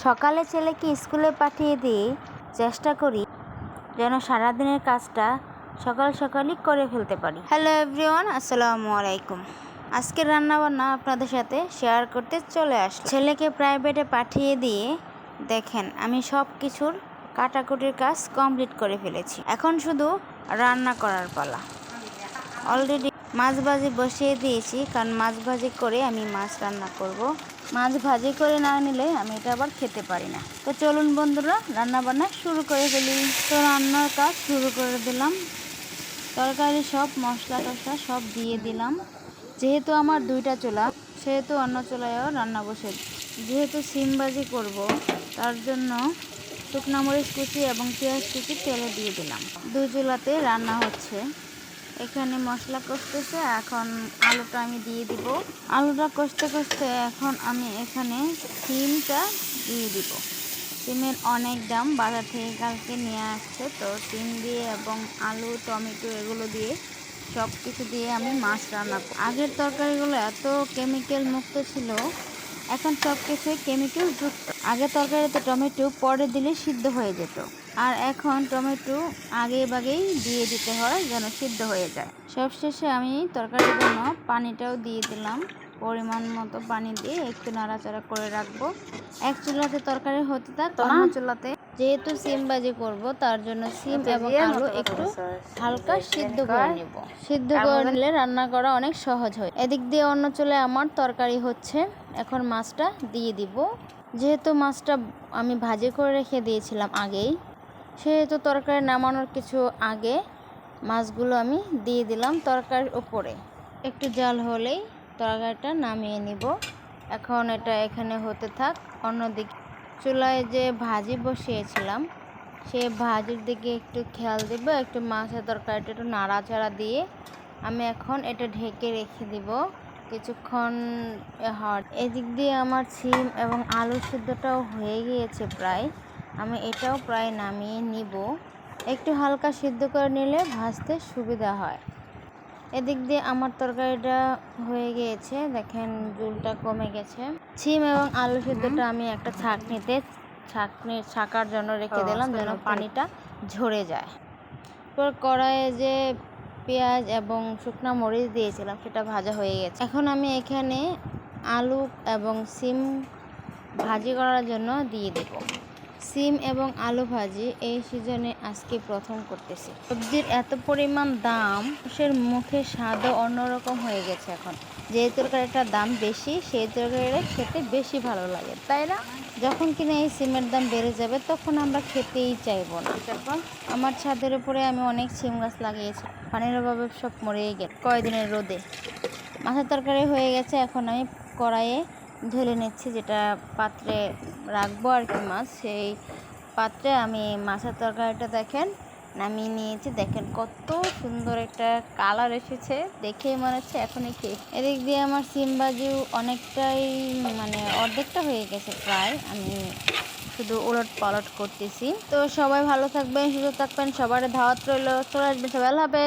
সকালে ছেলেকে স্কুলে পাঠিয়ে দিয়ে চেষ্টা করি যেন সারাদিনের কাজটা সকাল সকালই করে ফেলতে পারি। হ্যালো এভরিওয়ান, আসসালামু আলাইকুম। আজকের রান্নাবান্না আপনাদের সাথে শেয়ার করতে চলে আসলাম। ছেলেকে প্রাইভেটে পাঠিয়ে দিয়ে দেখেন, আমি সব কিছুর কাটাকুটির কাজ কমপ্লিট করে ফেলেছি। এখন শুধু রান্না করার পালা। অলরেডি মাছ ভাজি বসিয়ে দিয়েছি, কারণ মাছ ভাজি করে আমি মাছ রান্না করব। মাছ ভাজি করে না নিলে আমি এটা আবার খেতে পারি না। তো চলুন বন্ধুরা, রান্না বান্না শুরু করে ফেলি। তো রান্নার কাজ শুরু করে দিলাম। তরকারি সব, মশলা টশলা সব দিয়ে দিলাম। যেহেতু আমার দুইটা চুলা, সেহেতু অন্য চুলায়ও রান্না বসে, যেহেতু সিম ভাজি করব, তার জন্য শুকনো মরিচ কুচি এবং পেঁয়াজ কুচি তেলে দিয়ে দিলাম। দুই চুলাতে রান্না হচ্ছে। এখানে মশলা কষতেছে, এখন আলুটা আমি দিয়ে দিব। আলুটা কষতে কষতে এখন আমি এখানে সিমটা দিয়ে দিব। সিমের অনেক দাম, বাজার থেকে কালকে নিয়ে আসছে। তো সিম দিয়ে এবং আলু, টমেটো এগুলো দিয়ে সব কিছু দিয়ে আমি মাছ রান্না আগের তরকারিগুলো এত কেমিক্যাল মুক্ত ছিল এখন সব কিছুই কেমিক্যাল যুক্ত। আগে তরকারিতে টমেটো পরে দিলে সিদ্ধ হয়ে যেত। আর এখন টমেটো আগে বাগেই দিয়ে দিতে হয় যেন সিদ্ধ হয়ে যায়। সবশেষে আমি তরকারির জন্য পানিটাও দিয়ে দিলাম। পরিমাণ মতো পানি দিয়ে একটু নাড়াচাড়া করে রাখব। এক চুলাতে তরকারি হতে থাক অন্য চুলাতে। যেহেতু সিম বাজি করব তার জন্য সিম এবং আলু একটু হালকা সিদ্ধ করে নেব। সিদ্ধ করে নিলে রান্না করা অনেক সহজ হয়। এদিক দিয়ে অন্য চুলায় আমার তরকারি হচ্ছে। এখন মাছটা দিয়ে দিব। যেহেতু মাছটা আমি ভাজি করে রেখে দিয়েছিলাম আগেই, সেহেতু তরকারি নামানোর কিছু আগে মাছগুলো আমি দিয়ে দিলাম তরকারির উপরে। একটু জাল হলেই তরকারিটা নামিয়ে নিব। এখন এটা এখানে হতে থাক, অন্যদিকে চুলায় যে ভাজি বসিয়েছিলাম, সে ভাজির দিকে একটু খেয়াল দিব, একটু মাছের তরকারিটা একটু নাড়াচাড়া দিয়ে আমি এখন এটা ঢেকে রেখে দিব। কিছুক্ষণ হট। এদিক দিয়ে আমার সিম এবং আলু সিদ্ধটাও হয়ে গিয়েছে প্রায়। আমি এটাও প্রায় নামিয়ে নিব। একটু হালকা সিদ্ধ করে নিলে ভাজতে সুবিধা হয়। এদিক দিয়ে আমার তরকারিটা হয়ে গিয়েছে। দেখেন জুলটা কমে গেছে। সিম এবং আলু সিদ্ধটা আমি একটা ছাঁকনিতে ছাঁকনি ছাকার জন্য রেখে দিলাম যেন পানিটা ঝরে যায়। তারপর কড়াইয়ে যে পেঁয়াজ এবং শুকনো মরিচ দিয়েছিলাম, সেটা ভাজা হয়ে গেছে। এখন আমি এখানে আলু এবং সিম ভাজি করার জন্য দিয়ে দেব। সিম এবং আলু ভাজি এই সিজনে আজকে প্রথম করতেছি। সবজির এত পরিমাণ দাম সে মুখে স্বাদও অন্যরকম হয়ে গেছে এখন। যে তরকারিটার দাম বেশি, সেই তরকারিটা খেতে বেশি ভালো লাগে, তাই না? যখন কিনা এই সিমের দাম বেড়ে যাবে, তখন আমরা খেতেই চাইব না। তারপর আমার ছাদের উপরে আমি অনেক সিম গাছ লাগিয়েছি। পানির অভাবে সব মরেই গেছে। কয়দিনের রোদে? মাছের তরকারি হয়ে গেছে, এখন আমি কড়াইয়ে ঢেলে নিচ্ছি, যেটা পাত্রে রাখব আর কি মাছ। সেই পাত্রে আমি মাছের তরকারিটা দেখেন নামিয়ে নিয়েছি। দেখেন কত সুন্দর একটা কালার এসেছে, দেখেই মনে হচ্ছে এখনই খেয়ে এদিক দিয়ে আমার সিম বাজিও অনেকটাই মানে অর্ধেকটা হয়ে গেছে প্রায়। আমি শুধু উলট পালট করতেছি। তো সবাই ভালো থাকবেন, সুস্থ থাকবেন, সবার ধাওয়াত রইল। চলে আসবেন সবাই হবে